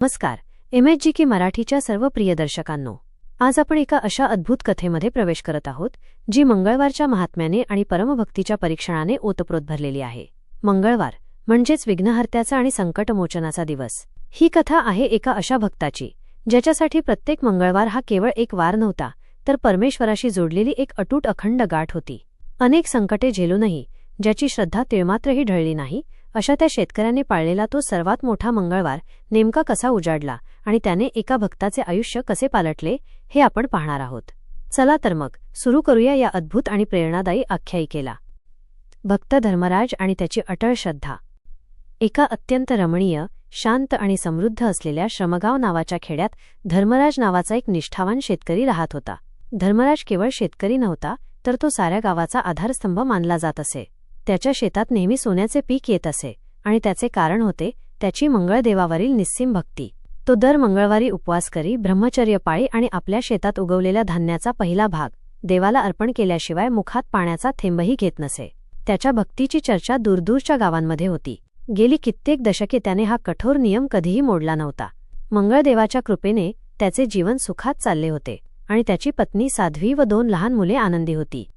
नमस्कार. M H G की मराठीच्या सर्व प्रिय दर्शकांनो आज आपण एका अशा अद्भुत कथेमध्ये प्रवेश करत आहोत जी मंगळवारच्या महात्म्याने आणि परमभक्तीच्या परीक्षणाने ओतप्रोत भरलेली आहे. मंगळवार म्हणजेच विघ्नहर्त्याचा आणि संकटमोचनाचा दिवस. ही कथा आहे एका अशा भक्ताची ज्याच्यासाठी प्रत्येक मंगळवार हा केवळ एक वार नव्हता तर परमेश्वराशी जोडलेली एक अटूट अखंड गाठ होती. अनेक संकटे झेलूनही ज्याची श्रद्धा तिळमात्रही ढळली नाही अशा त्या शेतकऱ्याने पाळलेला तो सर्वात मोठा मंगळवार नेमका कसा उजाडला आणि त्याने एका भक्ताचे आयुष्य कसे पालटले हे आपण पाहणार आहोत. चला तर मग सुरू करूया या अद्भुत आणि प्रेरणादायी आख्यायिकेला. भक्त धर्मराज आणि त्याची अटळ श्रद्धा. एका अत्यंत रमणीय शांत आणि समृद्ध असलेल्या श्रमगाव नावाच्या खेड्यात धर्मराज नावाचा एक निष्ठावान शेतकरी राहत होता. धर्मराज केवळ शेतकरी नव्हता तर तो साऱ्या गावाचा आधारस्तंभ मानला जात असे. त्याच्या शेतात नेहमी सोन्याचे पीक येत असे आणि त्याचे कारण होते त्याची मंगळदेवावरील निस्सिम भक्ती. तो दर मंगळवारी उपवास करी ब्रह्मचर्य पाळी आणि आपल्या शेतात उगवलेल्या धान्याचा पहिला भाग देवाला अर्पण केल्याशिवाय मुखात पाण्याचा थेंबही घेत नसे. त्याच्या भक्तीची चर्चा दूरदूरच्या गावांमध्ये होती. गेली कित्येक दशके त्याने हा कठोर नियम कधीही मोडला नव्हता. मंगळदेवाच्या कृपेने त्याचे जीवन सुखात चालले होते आणि त्याची पत्नी साध्वी व दोन लहान मुले आनंदी होती.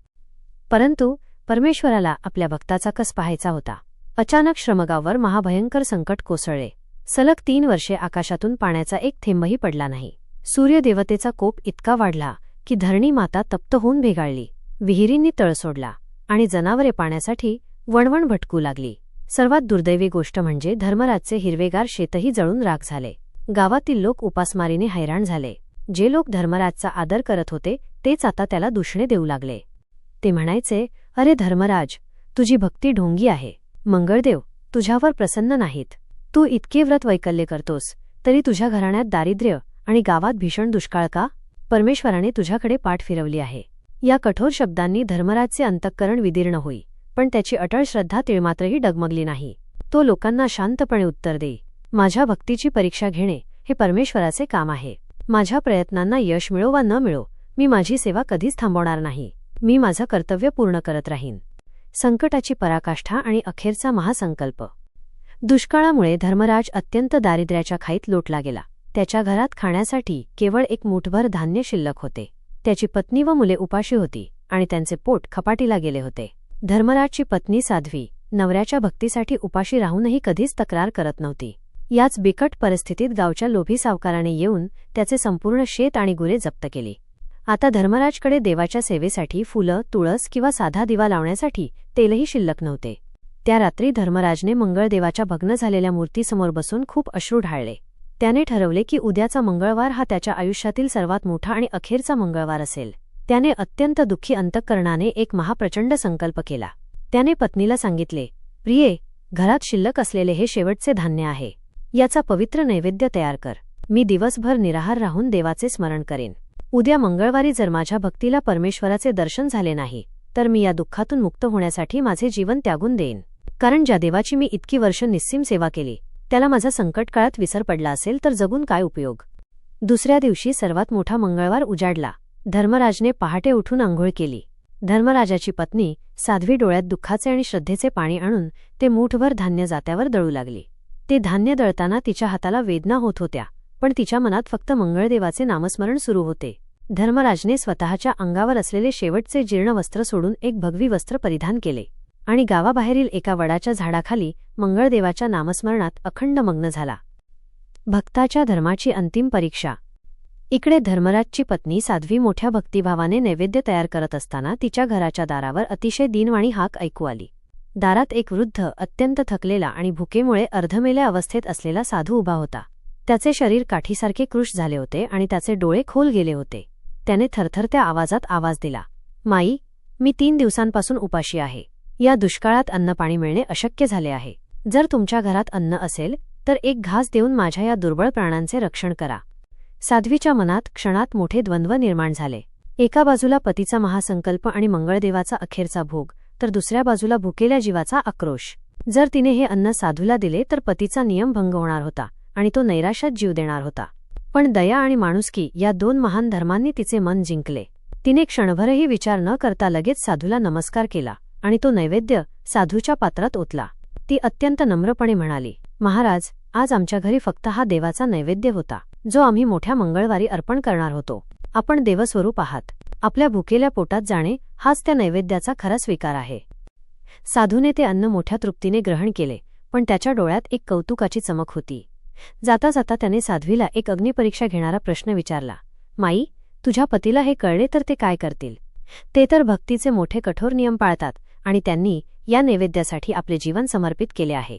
परंतु परमेश्वराला आपल्या भक्ताचा कस पाहायचा होता. अचानक श्रमगावर महाभयंकर संकट कोसळले. सलग तीन वर्षे आकाशातून पाण्याचा एक थेंबही पडला नाही. सूर्यदेवतेचा कोप इतका वाढला की धरणी माता तप्त होऊन भेगाळली. विहिरींनी तळ सोडला आणि जनावरे पाण्यासाठी वणवण भटकू लागली. सर्वात दुर्दैवी गोष्ट म्हणजे धर्मराजचे हिरवेगार शेतही जळून राख झाले. गावातील लोक उपासमारीने हैराण झाले. जे लोक धर्मराजचा आदर करत होते तेच आता त्याला दुषणे देऊ लागले. ते म्हणायचे अरे धर्मराज तुझी भक्ती ढोंगी आहे. मंगळदेव तुझ्यावर प्रसन्न नाहीत. तू इतके व्रत वैकल्य करतोस तरी तुझ्या घराण्यात दारिद्र्य आणि गावात भीषण दुष्काळ का? परमेश्वराने तुझ्याकडे पाठ फिरवली आहे. या कठोर शब्दांनी धर्मराजचे अंतःकरण विदीर्ण होई पण त्याची अटळ श्रद्धा तिळमात्रही डगमगली नाही. तो लोकांना शांतपणे उत्तर दे माझ्या भक्तीची परीक्षा घेणे हे परमेश्वराचे काम आहे. माझ्या प्रयत्नांना यश मिळो वा न मिळो मी माझी सेवा कधीच थांबवणार नाही. मी माझं कर्तव्य पूर्ण करत राहीन. संकटाची पराकाष्ठा आणि अखेरचा महासंकल्प. दुष्काळामुळे धर्मराज अत्यंत दारिद्र्याच्या खाईत लोटला गेला. त्याच्या घरात खाण्यासाठी केवळ एक मुठभर धान्य शिल्लक होते. त्याची पत्नी व मुले उपाशी होती आणि त्यांचे पोट खपाटीला गेले होते. धर्मराजची पत्नी साध्वी नवऱ्याच्या भक्तीसाठी उपाशी राहूनही कधीच तक्रार करत नव्हती. याच बिकट परिस्थितीत गावच्या लोभी सावकाराने येऊन त्याचे संपूर्ण शेत आणि गुरे जप्त केली. आता धर्मराजकडे देवाच्या सेवेसाठी फुलं तुळस किंवा साधा दिवा लावण्यासाठी तेलही शिल्लक नव्हते. त्या रात्री धर्मराजने मंगळदेवाच्या भग्न झालेल्या मूर्तीसमोर बसून खूप अश्रू ढाळले. त्याने ठरवले की उद्याचा मंगळवार हा त्याच्या आयुष्यातील सर्वात मोठा आणि अखेरचा मंगळवार असेल. त्याने अत्यंत दुःखी अंतःकरणाने एक महाप्रचंड संकल्प केला. त्याने पत्नीला सांगितले प्रिये घरात शिल्लक असलेले हे शेवटचे धान्य आहे. याचा पवित्र नैवेद्य तयार कर. मी दिवसभर निराहार राहून देवाचे स्मरण करेन. उद्या मंगळवारी जर माझ्या भक्तीला परमेश्वराचे दर्शन झाले नाही तर मी या दुःखातून मुक्त होण्यासाठी माझे जीवन त्यागून देईन. कारण ज्या देवाची मी इतकी वर्ष निस्सीम सेवा केली त्याला माझा संकटकाळात विसर पडला असेल तर जगून काय उपयोग? दुसऱ्या दिवशी सर्वात मोठा मंगळवार उजाडला. धर्मराजने पहाटे उठून आंघोळ केली. धर्मराजाची पत्नी साध्वी डोळ्यात दुःखाचे आणि श्रद्धेचे पाणी आणून ते मूठभर धान्य जात्यावर दळू लागली. ते धान्य दळताना तिच्या हाताला वेदना होत होत्या पण तिच्या मनात फक्त मंगळदेवाचे नामस्मरण सुरू होते. धर्मराजने स्वतःच्या अंगावर असलेले शेवटचे जीर्ण वस्त्र सोडून एक भगवी वस्त्र परिधान केले आणि गावाबाहेरील एका वडाच्या झाडाखाली मंगळदेवाच्या नामस्मरणात अखंड मग्न झाला. भक्ताच्या धर्माची अंतिम परीक्षा. इकडे धर्मराजची पत्नी साध्वी मोठ्या भक्तिभावाने नैवेद्य तयार करत असताना तिच्या घराच्या दारावर अतिशय दिनवाणी हाक ऐकू आली. दारात एक वृद्ध अत्यंत थकलेला आणि भुकेमुळे अर्धमेल्या अवस्थेत असलेला साधू उभा होता. त्याचे शरीर काठीसारखे कृश झाले होते आणि त्याचे डोळे खोल गेले होते. त्याने थरथरत्या आवाजात आवाज दिला माई मी तीन दिवसांपासून उपाशी आहे. या दुष्काळात अन्नपाणी मिळणे अशक्य झाले आहे. जर तुमच्या घरात अन्न असेल तर एक घास देऊन माझ्या या दुर्बळ प्राणांचे रक्षण करा. साध्वीच्या मनात क्षणात मोठे द्वंद्व निर्माण झाले. एका बाजूला पतीचा महासंकल्प आणि मंगळदेवाचा अखेरचा भोग तर दुसऱ्या बाजूला भुकेल्या जीवाचा आक्रोश. जर तिने हे अन्न साधूला दिले तर पतीचा नियम भंग होणार होता आणि तो नैराश्यात जीव देणार होता. पण दया आणि माणुसकी या दोन महान धर्मांनी तिचे मन जिंकले. तिने क्षणभरही विचार न करता लगेच साधूला नमस्कार केला आणि तो नैवेद्य साधूच्या पात्रात ओतला. ती अत्यंत नम्रपणे म्हणाली महाराज आज आमच्या घरी फक्त हा देवाचा नैवेद्य होता जो आम्ही मोठ्या मंगळवारी अर्पण करणार होतो. आपण देवस्वरूप आहात. आपल्या भुकेल्या पोटात जाणे हाच त्या नैवेद्याचा खरा स्वीकार आहे. साधूने ते अन्न मोठ्या तृप्तीने ग्रहण केले पण त्याच्या डोळ्यात एक कौतुकाची चमक होती. जाता जाता त्याने साध्वीला एक अग्निपरीक्षा घेणारा प्रश्न विचारला माई तुझ्या पतीला हे कळले तर ते काय करतील? ते तर भक्तीचे मोठे कठोर नियम पाळतात आणि त्यांनी या नैवेद्यासाठी आपले जीवन समर्पित केले आहे.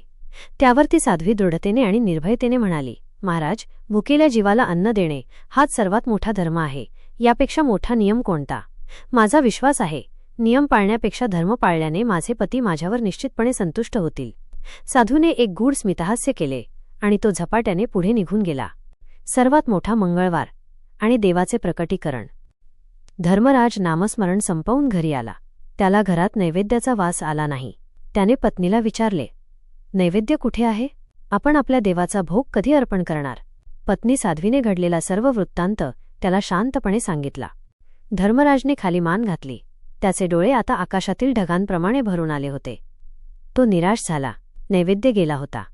त्यावर ती साध्वी दृढतेने आणि निर्भयतेने म्हणाली महाराज भुकेल्या जीवाला अन्न देणे हाच सर्वात मोठा धर्म आहे. यापेक्षा मोठा नियम कोणता? माझा विश्वास आहे नियम पाळण्यापेक्षा धर्म पाळल्याने माझे पती माझ्यावर निश्चितपणे संतुष्ट होतील. साधूने एक गूढ स्मितहास्य केले. आणि तो झपाट्याने पुढे निघून गेला. सर्वात मोठा मंगळवार आणि देवाचे प्रकटीकरण. धर्मराज नामस्मरण संपवून घरी आला. त्याला घरात नैवेद्याचा वास आला नाही. त्याने पत्नीला विचारले नैवेद्य कुठे आहे? आपण आपल्या देवाचा भोग कधी अर्पण करणार? पत्नी साध्वीने घडलेला सर्व वृत्तांत त्याला शांतपणे सांगितला. धर्मराजने खाली मान घातली. त्याचे डोळे आता आकाशातील ढगांप्रमाणे भरून आले होते. तो निराश झाला. नैवेद्य गेला होता.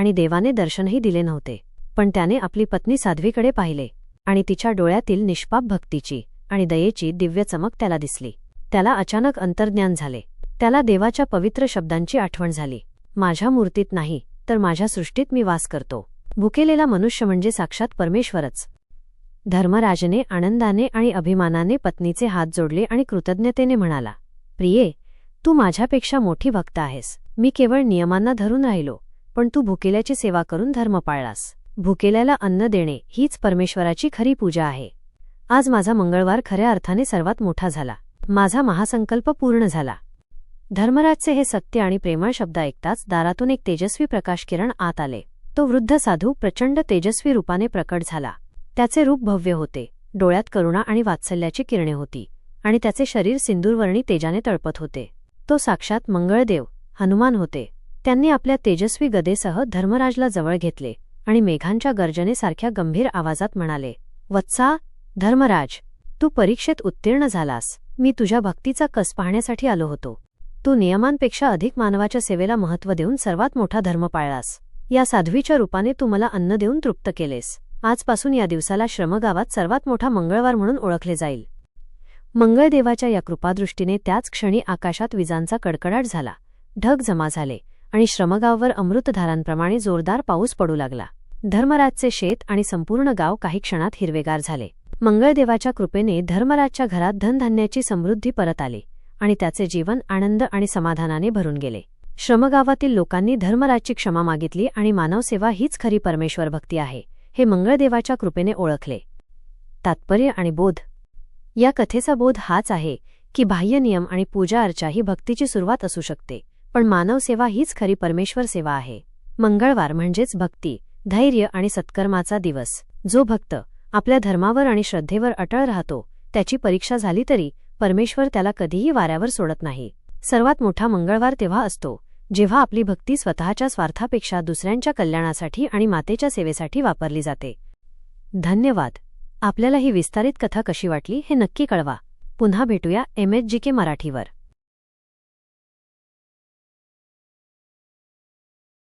आणि देवाने दर्शनही दिले नव्हते. पण त्याने आपली पत्नी साध्वीकडे पाहिले आणि तिच्या डोळ्यातील निष्पाप भक्तीची आणि दयेची दिव्य चमक त्याला दिसली. त्याला अचानक अंतर्ज्ञान झाले. त्याला देवाच्या पवित्र शब्दांची आठवण झाली. माझ्या मूर्तीत नाही तर माझ्या सृष्टीत मी वास करतो. भुकेलेला मनुष्य म्हणजे साक्षात परमेश्वरच. धर्मराजने आनंदाने आणि अभिमानाने पत्नीचे हात जोडले आणि कृतज्ञतेने म्हणाला प्रिये तू माझ्यापेक्षा मोठी भक्त आहेस. मी केवळ नियमांना धरून राहिलो. पण तू भुकेल्याची सेवा करून धर्म पाळलास. भुकेल्याला अन्न देणे हीच परमेश्वराची खरी पूजा आहे. आज माझा मंगळवार खऱ्या अर्थाने सर्वात मोठा झाला. माझा महासंकल्प पूर्ण झाला. धर्मराजचे हे सत्य आणि प्रेमळ शब्द ऐकताच दारातून एक तेजस्वी प्रकाश किरण आत आले. तो वृद्ध साधू प्रचंड तेजस्वी रूपाने प्रकट झाला. त्याचे रूप भव्य होते. डोळ्यात करुणा आणि वात्सल्याची किरणे होती आणि त्याचे शरीर सिंदूरवर्णी तेजाने तळपत होते. तो साक्षात मंगळदेव हनुमान होते. त्यांनी आपल्या तेजस्वी गदेसह धर्मराजला जवळ घेतले आणि मेघांच्या गर्जनेसारख्या गंभीर आवाजात म्हणाले वत्सा धर्मराज तू परीक्षेत उत्तीर्ण झालास. मी तुझ्या भक्तीचा कस पाहण्यासाठी आलो होतो. तू नियमांपेक्षा अधिक मानवाच्या सेवेला महत्त्व देऊन सर्वात मोठा धर्म पाळलास. या साध्वीच्या रूपाने तू मला अन्न देऊन तृप्त केलेस. आजपासून या दिवसाला श्रमगावात सर्वात मोठा मंगळवार म्हणून ओळखले जाईल. मंगळदेवाच्या या कृपादृष्टीने त्याच क्षणी आकाशात विजांचा कडकडाट झाला. ढग जमा झाले. आणि श्रमगाववर अमृतधारांप्रमाणे जोरदार पाऊस पडू लागला. धर्मराजचे शेत आणि संपूर्ण गाव काही क्षणात हिरवेगार झाले. मंगळदेवाच्या कृपेने धर्मराजच्या घरात धनधान्याची समृद्धी परत आली आणि त्याचे जीवन आनंद आणि समाधानाने भरून गेले. श्रमगावातील लोकांनी धर्मराजची क्षमा मागितली आणि मानवसेवा हीच खरी परमेश्वर भक्ती आहे हे मंगळदेवाच्या कृपेने ओळखले. तात्पर्य आणि बोध. या कथेचा बोध हाच आहे की बाह्य नियम आणि पूजा अर्चा ही भक्तीची सुरुवात असू शकते. पण मानवसेवा हीच खरी परमेश्वर सेवा आहे. मंगळवार म्हणजेच भक्ती धैर्य आणि सत्कर्माचा दिवस. जो भक्त आपल्या धर्मावर आणि श्रद्धेवर अटळ राहतो त्याची परीक्षा झाली तरी परमेश्वर त्याला कधीही वाऱ्यावर सोडत नाही. सर्वात मोठा मंगळवार तेव्हा असतो जेव्हा आपली भक्ती स्वतःच्या स्वार्थापेक्षा दुसऱ्यांच्या कल्याणासाठी आणि मातेच्या सेवेसाठी वापरली जाते. धन्यवाद. आपल्याला ही विस्तारित कथा कशी वाटली हे नक्की कळवा. पुन्हा भेटूया एमएचजीके मराठीवर.